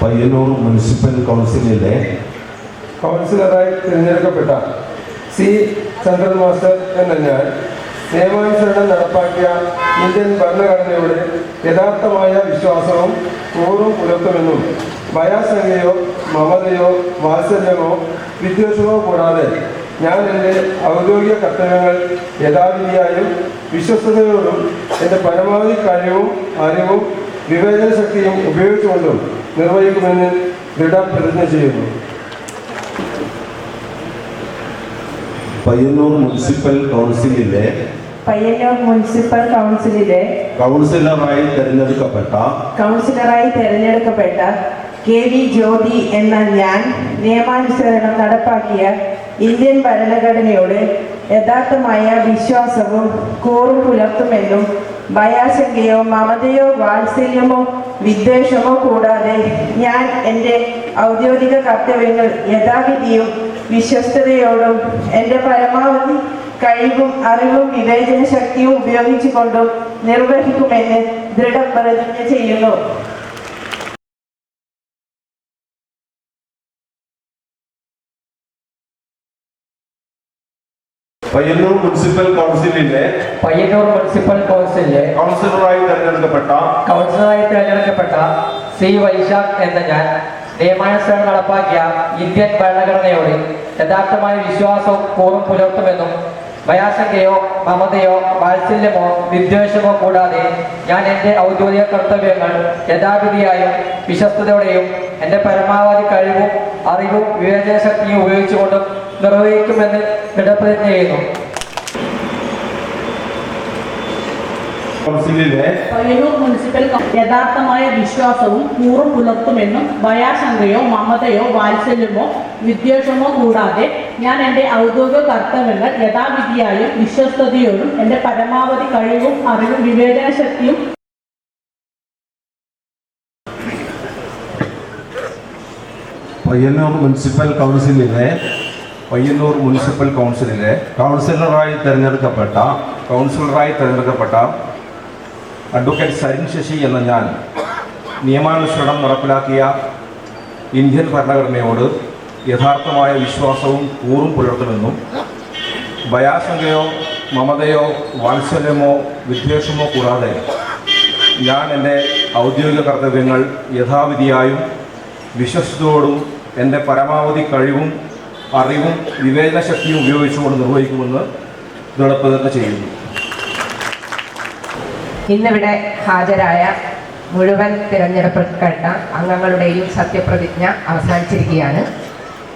Payyanur municipal കൗൺസിലിലെ കൗൺസിലറായി തിരഞ്ഞെടുക്കപ്പെട്ട സി ചന്ദ്രൻ മാസ്റ്റർ എന്ന ഞാൻ നിയമാനുസരണം നടപ്പാക്കിയ ഇന്ത്യൻ ഭരണഘടനയുടെ യഥാർത്ഥമായ വിശ്വാസവും കൂറും പുലർത്തുമെന്നും ഭയാശങ്കയോ മമതയോ വാത്സല്യമോ വിദ്വേഷമോ കൂടാതെ ഞാൻ എന്റെ ഔദ്യോഗിക കർത്തവ്യങ്ങൾ യഥാവിധിയായും വിശ്വസ്തയോടും എന്റെ പരമാവധി കഴിവും അറിവും വിവേചന ശക്തിയും ഉപയോഗിച്ചുകൊണ്ടും നിർവഹിക്കുമെന്ന് ദൃഢപ്രതിജ്ഞ ചെയ്യുന്നു. പയ്യന്നൂർ മുനിസിപ്പൽ കൗൺസിലിലെ പയ്യന്നൂർ മുനിസിപ്പൽ കൗൺസിലിലെ കൗൺസിലറായി തെരഞ്ഞെടുക്കപ്പെട്ട കൗൺസിലറായി തെരഞ്ഞെടുക്കപ്പെട്ട കെ വി ജ്യോതി എന്ന ഞാൻ നിയമാനുസരണം നടപ്പാക്കിയ ഇന്ത്യൻ ഭരണഘടനയോട് യഥാർത്ഥമായ വിശ്വാസവും കൂറും പുലർത്തുമെന്നും ഭയാശങ്കയോ മമതയോ വാത്സല്യമോ വിദ്വേഷമോ കൂടാതെ ഞാൻ എന്റെ ഔദ്യോഗിക കർത്തവ്യങ്ങൾ യഥാവിധിയും വിശ്വസ്തയോടും എന്റെ പരമാവധി കഴിവും അറിവും വിവേചന ശക്തിയും ഉപയോഗിച്ചുകൊണ്ടും നിർവഹിക്കുമെന്ന് ദൃഢപ്രതിജ്ഞ ചെയ്യുന്നു. പയ്യന്നൂർ മുനിസിപ്പൽ കൗൺസിലിലെ പയ്യന്നൂർ മുനിസിപ്പൽ കൗൺസിലിലെ കൗൺസിലറായി തെരഞ്ഞെടുക്കപ്പെട്ട കൗൺസിലറായി തെരഞ്ഞെടുക്കപ്പെട്ട സി വൈശാഖ് എന്ന ഞാൻ നിയമാനുസരണം നടപ്പാക്കിയ ഇന്ത്യൻ ഭരണഘടനയോട് യഥാർത്ഥമായ വിശ്വാസവും കൂറും പുലർത്തുമെന്നും ഭയാശങ്കയോ മമതയോ വാത്സല്യമോ വിദ്വേഷമോ കൂടാതെ ഞാൻ എന്റെ ഔദ്യോഗിക കർത്തവ്യങ്ങൾ യഥാവിധിയായും വിശ്വസ്തയോടെയും എന്റെ പരമാവധി കഴിവും അറിവും വിവേചന ശക്തിയും ഉപയോഗിച്ചുകൊണ്ടും നിർവഹിക്കുമെന്ന് ദൃഢപ്രതിജ്ഞ ചെയ്യുന്നു മുനിസിപ്പൽ കൗ- യഥാർത്ഥമായ വിശ്വാസവും കൂറും പുലർത്തുമെന്നും ഭയാശങ്കയോ മമതയോ വാത്സല്യമോ വിദ്വേഷമോ കൂടാതെ ഞാൻ എന്റെ ഔദ്യോഗിക കർത്തവ്യങ്ങൾ യഥാവിധിയായും വിശ്വസ്തയോടും എന്റെ പരമാവധി കഴിവും അറിവും വിവേചന ശക്തിയും പയ്യന്നൂർ മുനിസിപ്പൽ കൗൺസിലിലെ പയ്യന്നൂർ മുനിസിപ്പൽ കൗൺസിലിലെ കൗൺസിലറായി തിരഞ്ഞെടുക്കപ്പെട്ട കൗൺസിലറായി തിരഞ്ഞെടുക്കപ്പെട്ട അഡ്വക്കേറ്റ് സരിൻ ശശി എന്ന ഞാൻ നിയമാനുസരണം നടപ്പിലാക്കിയ ഇന്ത്യൻ ഭരണഘടനയോട് യഥാർത്ഥമായ വിശ്വാസവും കൂറും പുലർത്തുമെന്നും ഭയാശങ്കയോ മമതയോ വാത്സല്യമോ വിദ്വേഷമോ കൂടാതെ ഞാൻ എന്റെ ഔദ്യോഗിക കർത്തവ്യങ്ങൾ യഥാവിധിയായും വിശ്വസ്തയോടും എന്റെ പരമാവധി കഴിവും അറിവും വിവേചന ശക്തിയും ഉപയോഗിച്ചുകൊണ്ട് നിർവഹിക്കുമെന്ന് ദൃഢപ്രതിജ്ഞ ചെയ്യുന്നു. ഇന്നിവിടെ ഹാജരായ മുഴുവൻ തിരഞ്ഞെടുക്കപ്പെട്ട അംഗങ്ങളുടെയും സത്യപ്രതിജ്ഞ അവസാനിച്ചിരിക്കുകയാണ്.